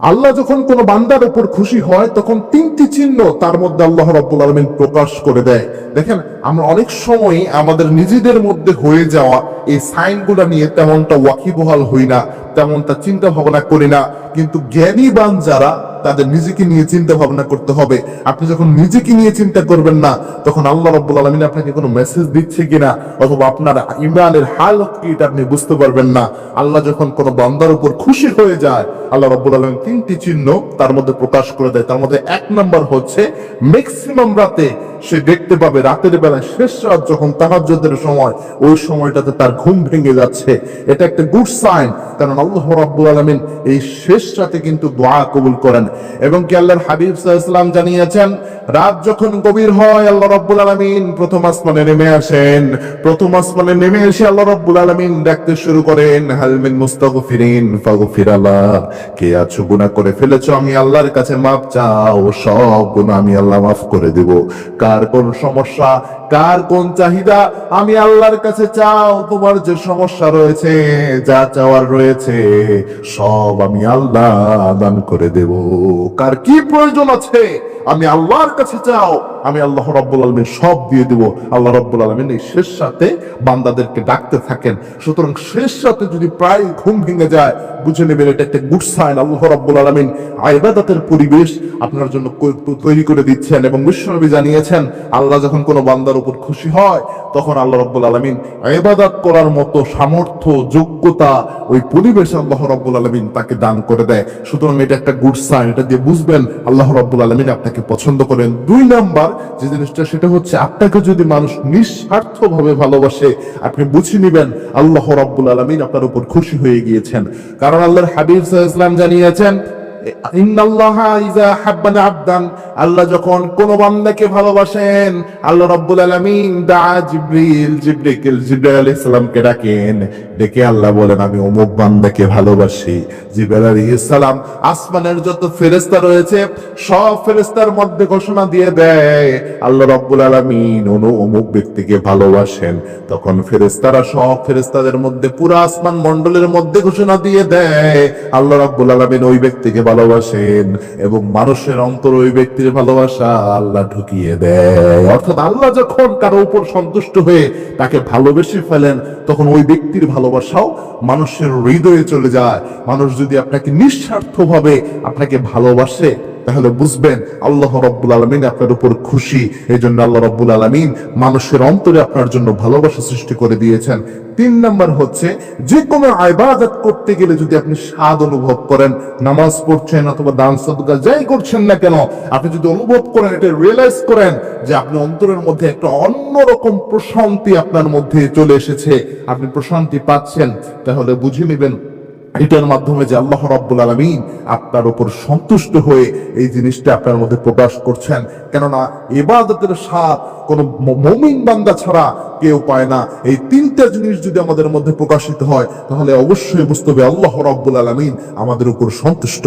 আল্লাহ যখন কোন বান্দার উপর খুশি হয়, তখন তিনটি চিহ্ন তার মধ্যে আল্লাহ রব্বুল আলমিন প্রকাশ করে দেয়। দেখেন, আমরা অনেক সময় আমাদের নিজেদের মধ্যে হয়ে যাওয়া এই সাইনগুলা নিয়ে তেমনটা ওয়াকিবহাল হই না, তেমনটা চিন্তা ভাবনা করি না। কিন্তু জ্ঞানীবান যারা তাদের নিজেকে নিয়ে চিন্তা ভাবনা করতে হবে। আপনি যখন নিজেকে নিয়ে চিন্তা করবেন না, তখন আল্লাহ রব্বুল আলমিন আপনাকে কোনো মেসেজ দিচ্ছে কিনা অথবা আপনার ইমানের হাল কি এটা আপনি বুঝতে পারবেন না। আল্লাহ যখন কোনো বান্দার উপর খুশি হয়ে যায়, আল্লাহ রব্বুল আলমিন তিনটি চিহ্ন তার মধ্যে প্রকাশ করে দেয়। তার মধ্যে এক নম্বর হচ্ছে ম্যাক্সিমাম রাতে সে দেখতে পাবে রাতের বেলা শেষ রাত যখন তাহাজ্জুদের সময়, ওই সময়টাতে তার ঘুম ভেঙে যাচ্ছে। এটা একটা গুড সাইন কারণ আল্লাহ রাব্বুল আলামিন এই শেষ রাতে কিন্তু দোয়া কবুল করেন। এবং কি আল্লাহর হাবিব সাল্লাল্লাহু জানিয়েছেন, রাত যখন গভীর হয়, আল্লাহ রাব্বুল আলামিন প্রথম আসমানে নেমে আসেন। প্রথম আসমানে নেমে এসে আল্লাহ রাব্বুল আলামিন ডাকতে শুরু করেন, হাল মিন মুস্তাগফিরিন ফাগফির আল্লাহ কে আছো গুনাহ করে ফেলেছো? আমি আল্লাহর কাছে মাপ চাও, সব গুনাহ আমি আল্লাহ মাফ করে দেব। কার কোন সমস্যা? কার কোন চাহিদা? আমি আল্লাহর কাছে চাও, তোমার যে সমস্যা রয়েছে, যা চাওয়ার রয়েছে, সব আমি আল্লাহ দান করে দেব। কার কি প্রয়োজন আছে, আমি আল্লাহর কাছে চাও আমি আল্লাহ রব্বুল আলমিন সব দিয়ে দেব। আল্লাহ রব্বুল আলমিন এই শেষ সাথে বান্দাদেরকে ডাকতে থাকেন। সুতরাং শেষ সাথে যদি প্রায় ঘুম ভেঙে যায়, বুঝে নেবেন এটা একটা গুড সাইন আল্লাহ রব্বুল আলমিন আইবাদাতের পরিবেশ আপনার জন্য তৈরি করে দিচ্ছেন এবং বিশ্বনবী জানিয়েছেন, আল্লাহ যখন কোনো বান্দার উপর খুশি হয়, তখন আল্লাহ রব্বুল আলমিন আইবাদাত করার মতো সামর্থ্য, যোগ্যতা ওই পরিবেশ আল্লাহ রব্বুল আলমিন তাকে দান করে দেয়। সুতরাং এটা একটা গুড সাইন এটা দিয়ে বুঝবেন আল্লাহ রব্বুল আলমিন আপনাকে পছন্দ করেন। দুই নাম্বার যে জিনিসটা, সেটা হচ্ছে আপনাকে যদি মানুষ নিঃস্বার্থ ভাবে ভালোবাসে, আপনি বুঝে নিবেন আল্লাহ রব্বুল আলমিন আপনার উপর খুশি হয়ে গিয়েছেন। কারণ আল্লাহর হাবিব ইসলাম জানিয়েছেন আল্লাহ যখন কোন বান্দাকে ভালোবাসেন, আল্লাহ রাব্বুল আলামিন ডাকেন। ডেকে আল্লাহ বলেন, আমি অমুক বান্দাকে ভালোবাসি। জিবরাইল আসমানের যত ফেরেশতা রয়েছে, সব ফেরেশতার মধ্যে ঘোষণা দিয়ে দেয়, আল্লাহ রাব্বুল আলামিন অনু অমুক ব্যক্তিকে ভালোবাসেন। তখন ফেরেশতারা সব ফেরেশতাদের মধ্যে, পুরো আসমান মণ্ডলের মধ্যে ঘোষণা দিয়ে দেয়, আল্লাহ রাব্বুল আলামিন ওই ব্যক্তিকে ভালোবাসেন এবং মানুষের অন্তর ওই ব্যক্তির ভালোবাসা আল্লাহ ঢুকিয়ে দেয়। অর্থাৎ আল্লাহ যখন কারও উপর সন্তুষ্ট হয়ে তাকে ভালোবেসে ফেলেন, তখন ওই ব্যক্তির ভালোবাসাও মানুষের হৃদয়ে চলে যায়। মানুষ যদি আপনাকে নিঃস্বার্থভাবে আপনাকে ভালোবাসে তাহলে বুঝবেন আল্লাহ রব্বুল আলমিন আপনার উপর খুশি। এই জন্য আল্লাহ রব্বুল আলমিন মানুষের অন্তরে আপনার জন্য ভালোবাসা সৃষ্টি করে দিয়েছেন। তিন নাম্বার হচ্ছে যে কোনো আইবাদত করতে গেলে যদি আপনি স্বাদ অনুভব করেন, নামাজ পড়ছেন অথবা দান সদকা যাই করছেন না কেন, আপনি যদি অনুভব করেন, এটা রিয়েলাইজ করেন যে আপনি অন্তরের মধ্যে একটা অন্যরকম প্রশান্তি আপনার মধ্যে চলে এসেছে। আপনি প্রশান্তি পাচ্ছেন, তাহলে বুঝে নেবেন এটার মাধ্যমে যে আল্লাহ রাব্বুল আলমিন আপনার উপর সন্তুষ্ট হয়ে এই জিনিসটা আপনার মধ্যে প্রকাশ করছেন। কেননা এবার স্বাদ কোনো মমিন বান্দা ছাড়া কেউ পায় না। এই তিনটা জিনিস যদি আমাদের মধ্যে প্রকাশিত হয়, তাহলে অবশ্যই বুঝতে হবে আল্লাহ রাব্বুল আলমিন আমাদের উপর সন্তুষ্ট